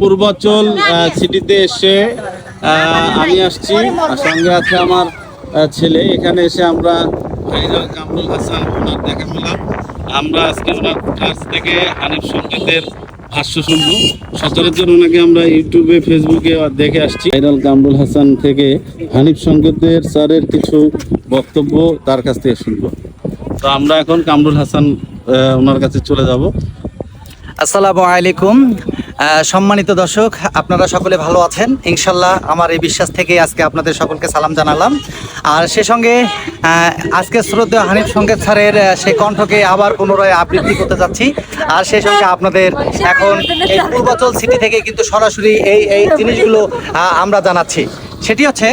পূর্বাচল সিটিতে এসে আমি আসছি সঙ্গে আছে আমার ছেলে। এখানে এসে আমরা কামরুল হাসান ওনার দেখা পেলাম আমরা আজকে ওনার কাছ থেকে হানিফ সঙ্গীতের ভাষ্য শুনব। সচরাচর ওনাকে আমরা ইউটিউবে, ফেসবুকে দেখে আসছি। ভাইরাল কামরুল হাসান থেকে হানিফ সঙ্গীতের স্যারের কিছু বক্তব্য তার কাছ থেকে শুনব। তো আমরা এখন কামরুল হাসান ওনার কাছে চলে যাব। আসসালামু আলাইকুম। সম্মানিত দর্শক, আপনারা সকলে ভালো আছেন? ইনশাল্লাহ আমার এই বিশ্বাস থেকে আজকে আপনাদের সকলকে সালাম জানালাম। আর সে সঙ্গে আজকে শ্রদ্ধেয় হানিফ সঙ্গে স্যারের সে কণ্ঠকে আবার পুনরায় আবৃত্তি করতে যাচ্ছি। আর সেই সঙ্গে আপনাদের এখন এই পূর্বাচল সিটি থেকে কিন্তু সরাসরি এই এই জিনিসগুলো আমরা জানাচ্ছি। সেটি হচ্ছে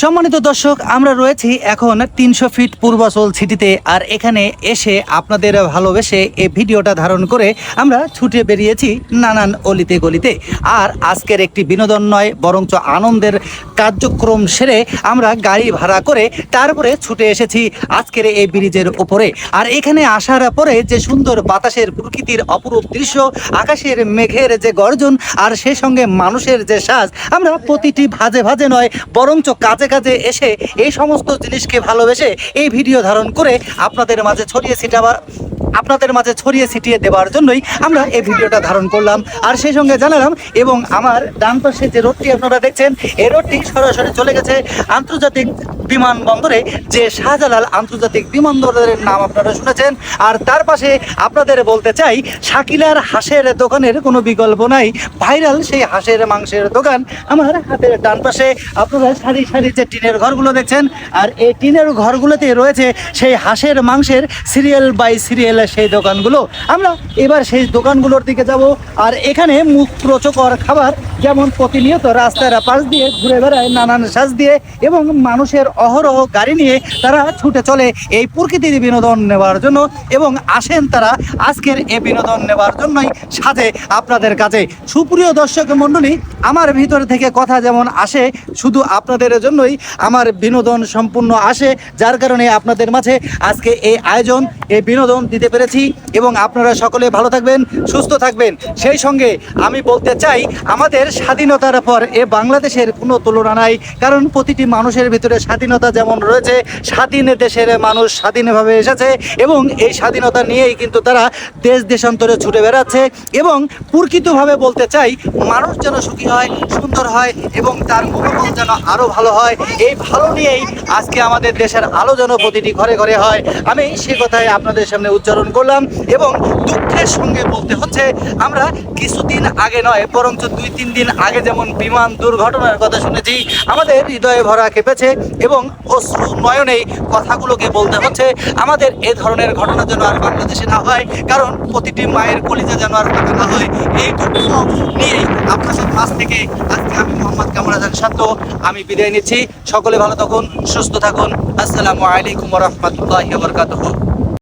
সম্মানিত দর্শক, আমরা রয়েছি এখন তিনশো ফিট পূর্বাচল সিটিতে, আর এখানে এসে আপনাদের ভালোবেসে এই ভিডিওটা ধারণ করে আমরা ছুটে বেরিয়েছি নানান অলিতে গলিতে। আর আজকের একটি বিনোদন নয়, বরঞ্চ আনন্দের কার্যক্রম সেরে আমরা গাড়ি ভাড়া করে তারপরে ছুটে এসেছি আজকের এই ব্রিজের উপরে। আর এখানে আসার পরে যে সুন্দর বাতাসের প্রকৃতির অপরূপ দৃশ্য, আকাশের মেঘের যে গর্জন, আর সে সঙ্গে মানুষের যে সাজ, আমরা প্রতিটি ভাজে ভাজে নয়, বরঞ্চ কাজে কাজে এসে এই সমস্ত জিনিসকে ভালোবেসে এই ভিডিও ধারণ করে আপনাদের মাঝে ছড়িয়ে ছিটাবার, আপনাদের মাঝে ছড়িয়ে ছিটিয়ে দেওয়ার জন্যই আমরা এই ভিডিওটা ধারণ করলাম। আর সেই সঙ্গে জানালাম এবং আমার ডান পাশে যে রোডটি আপনারা দেখছেন, এই রোডটি সরাসরি চলে গেছে আন্তর্জাতিক বিমানবন্দরে যে শাহজালাল আন্তর্জাতিক বিমানবন্দরের নাম আপনারা শুনেছেন। আর তার পাশে আপনাদের বলতে চাই, শাকিলার হাঁসের দোকানের কোনো বিকল্প নাই। ভাইরাল সেই হাঁসের মাংসের দোকান আমার হাতের ডান পাশে। আপনারা সারি সারি যে টিনের ঘরগুলো দেখছেন, আর এই টিনের ঘরগুলোতে রয়েছে সেই হাঁসের মাংসের সিরিয়াল বাই সিরিয়াল সেই দোকানগুলো। আমরা এবার সেই দোকানগুলোর দিকে যাব, আর এখানে মুখ রোচকর খাবার যেমন প্রতিনিয়ত রাস্তার পাশ দিয়ে ঘুরে বেড়ায় নানান সাজ দিয়ে এবং মানুষের অহরহ গাড়ি নিয়ে তারা ছুটে চলে এই প্রকৃতির বিনোদন নেওয়ার জন্য এবং আসেন তারা আজকের এই বিনোদন নেওয়ার জন্যই সাথে আপনাদের কাছে। সুপ্রিয় দর্শক মণ্ডলী আমার ভিতর থেকে কথা যেমন আসে, শুধু আপনাদের জন্যই আমার বিনোদন সম্পূর্ণ আসে। যার কারণে আপনাদের মাঝে আজকে এই আয়োজন, এই বিনোদন দিতে পেরেছি এবং আপনারা সকলে ভালো থাকবেন, সুস্থ থাকবেন। সেই সঙ্গে আমি বলতে চাই, আমাদের স্বাধীনতার পর এ বাংলাদেশের কোনো তুলনা নাই, কারণ প্রতিটি মানুষের ভিতরে স্বাধীনতা যেমন রয়েছে, স্বাধীন দেশের মানুষ স্বাধীনভাবে এসেছে এবং এই স্বাধীনতা নিয়েই কিন্তু তারা দেশ দেশান্তরে ছুটে বেড়াচ্ছে এবং প্রকৃতভাবে বলতে চাই, মানুষ যেন সুখী হয়, সুন্দর হয় এবং তার মনোবল যেন আরও ভালো হয়। এই ভালো নিয়েই আজকে আমাদের দেশের আলো যেন প্রতিটি ঘরে ঘরে হয়। আমি সে কথাই আপনাদের সামনে উচ্চারণ করলাম এবং দুঃখের সঙ্গে বলতে হচ্ছে, আমরা কিছুদিন আগে নয়, বরঞ্চ দুই, তিন দিন আগে যেমন বিমান দুর্ঘটনার কথা শুনেছি, আমাদের হৃদয়ে ভরা কেঁপেছে এবং অশ্রু নয়নেই কথাগুলোকে বলতে হচ্ছে, আমাদের এ ধরনের ঘটনা যেন আর বাংলাদেশে না হয়, কারণ প্রতিটি মায়ের কলিজা যেন আর না হয়। এই দুঃখ নিয়েই আপনাদের কাছ থেকে আজকে আমি মোহাম্মদ কামরাজ শান্ত আমি বিদায় নিচ্ছি। সকলে ভালো থাকুন, সুস্থ থাকুন। আসসালামু আলাইকুম রহমতুল্লাহ বরকাতহ।